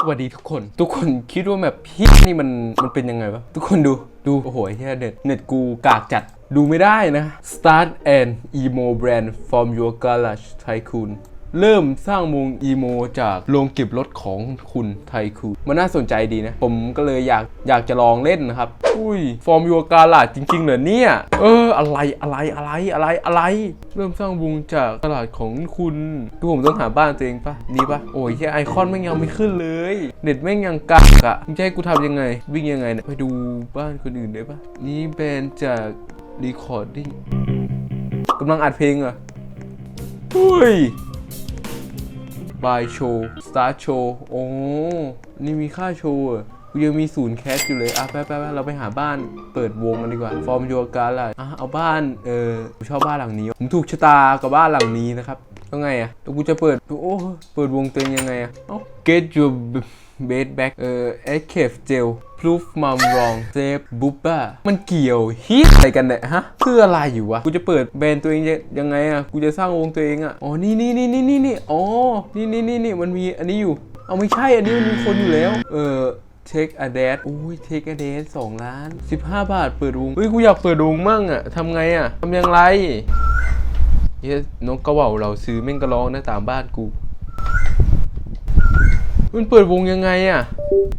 สวัสดีทุกคน ทุกคนคิดว่าแบบพี่นี่มันมันเป็นยังไงวะทุกคนดูดู โอ้โหเฮียเน็ตเน็ตกูกากจัดดูไม่ได้นะ Start an emo brand from your garage tycoon เริ่มสร้างวงอีโมจากโรงเก็บรถของคุณไทคูมันน่าสนใจดีนะ ผมก็เลยอยากอยากจะลองเล่นนะครับ อุ้ย ฟอร์มยูการลาดจริง ๆ เหรอเนี่ย เออ อะไรอะไรอะไรอะไรอะไร เริ่มสร้างวงจากตลาดของคุณคือผมต้องหาบ้านตัวเองปะนี่ปะโอ้ยแค่ไอคอนแม่งยังไม่ขึ้นเลย เน็ตแม่งยังกักอะมึงจะให้กูทำยังไง วิ่งยังไงเนี่ยไปดูบ้านคนอื่นได้ปะนี่แบรนด์จาก Recording กำลังอัดเพลงเหรออุ้ย โชว์สตาร์โชว์โอ้นี่มีค่าโชว์กูยังมีศูนย์แคสอยู่เลย อะไปไปไปเราไปหาบ้านเปิดวงกันดีกว่า ฟอร์มโยการอะไรอะเอาบ้าน เออผมชอบบ้านหลังนี้ ผมถูกชะตากับบ้านหลังนี้นะครับต้องไงอะตัวกูจะเปิด โอ้ เปิดวงตัวเองยังไงอะ เอ้า get your bed back เอ่อ escape gel proof mom wrong save booba มันเกี่ยวฮิตอะไรกันเนี่ยฮะคืออะไรอยู่วะ กูจะเปิดแบรนด์ตัวเองยังไงอะ กูจะสร้างวงตัวเองอะ อ๋อ นี่นี่นี่นี่นี่นี่อ๋อ นี่นี่นี่นี่มันมีอันนี้อยู่ เอาไม่ใช่ อันนี้มันมีคนอยู่แล้ว เออเทคอะเดสอุ้ยเทคอะเดสสองล้าน 15 บาทเปิดวงเฮ้ย กูอยากเปิดวงมั่งอะทำไงอะทำยังไรเฮ้ยนกกระเว่าเราซื้อแม่งกระร้องนะตามบ้านกู มันเปิดวงยังไงอะ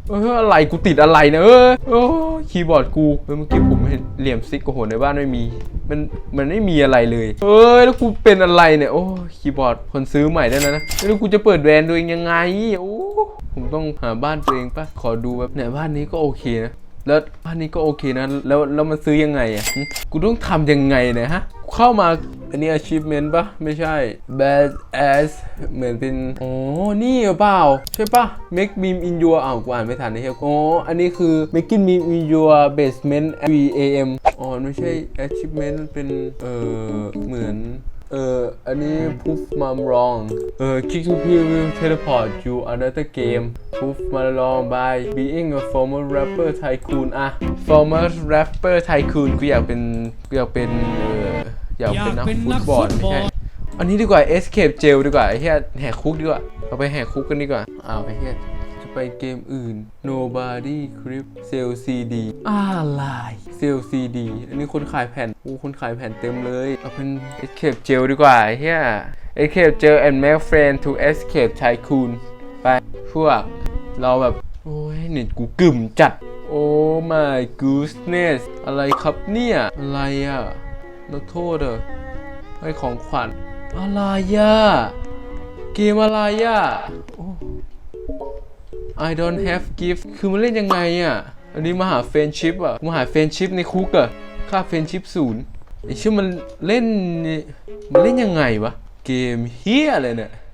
เอออะไรกูติดอะไรนะเออโอ้คีย์บอร์ดกูเออเมื่อกี้ผมเห็นเหลี่ยมซิกโอ้โหในบ้านไม่มี มันมันไม่มีอะไรเลย เอ้ยแล้วกูเป็นอะไรเนี่ยโอ้คีย์บอร์ดคนซื้อใหม่ได้แล้วนะแล้วกูจะเปิดแบรนด์ตัวเองยังไงโอ้ผมต้องหาบ้านตัวเองปะขอดูแบบเนี่ยบ้านนี้ก็โอเคนะ แล้วบ้านนี้ก็โอเคนะ แล้วแล้วมันซื้อยังไงอะกูต้องทำยังไงเนะฮะ เข้ามาอันนี้ achievement ปะไม่ใช่ bad ass เหมือนเป็นอ๋อนี่เปล่า ใช่ปะ make meme in your อ้าวกูอ่านไม่ทันนะเฮียอ๋ออันนี้คือ making meme in your basement at 3 am อ๋อไม่ใช่ achievement เป็นเออเหมือน เอออันนี้ proof mom wrong เออ kick to p will teleport you another game proof mom wrong by being a former rapper tycoon อะ former rapper tycoon กูอยากเป็นกูอยากเป็นเอออยากเป็นนักอยากเป็นฟุนัตกบอลฟุตบอลไม่ใช่อันนี้ดีกว่า escape jail ดีกว่าไอ้เหี้ยแหกคุกดีกว่า เราไปแหกคุกกันดีกว่าอ้าวไอ้เหี้ยจะ ไปเกมอื่น nobody clip sell cd อะไร sell cd อันนี้คนขายแผ่นโอ้คนขายแผ่นเต็มเลยเอาเป็น escape jail ดีกว่าเหี้ย escape jail and make friend to escape tycoon ไปพวกเราแบบ โอ้ยเน็ตกูกึ่มจัด โอ้ my goodness อะไรครับเนี่ย อะไรอะนักโทษเหรอให้ของขวัญอะไรอะเกมอะไรอะโอ้ I don't have gift คือมันเล่นยังไงอะ อันนี้มาหาเฟนชิพอะมาหาเฟนชิพในคุกอะ ค่าเฟนชิพศูนย์ไอชื่อมันเล่น มันเล่นยังไงวะ เกมเฮียอะไรเนี่ย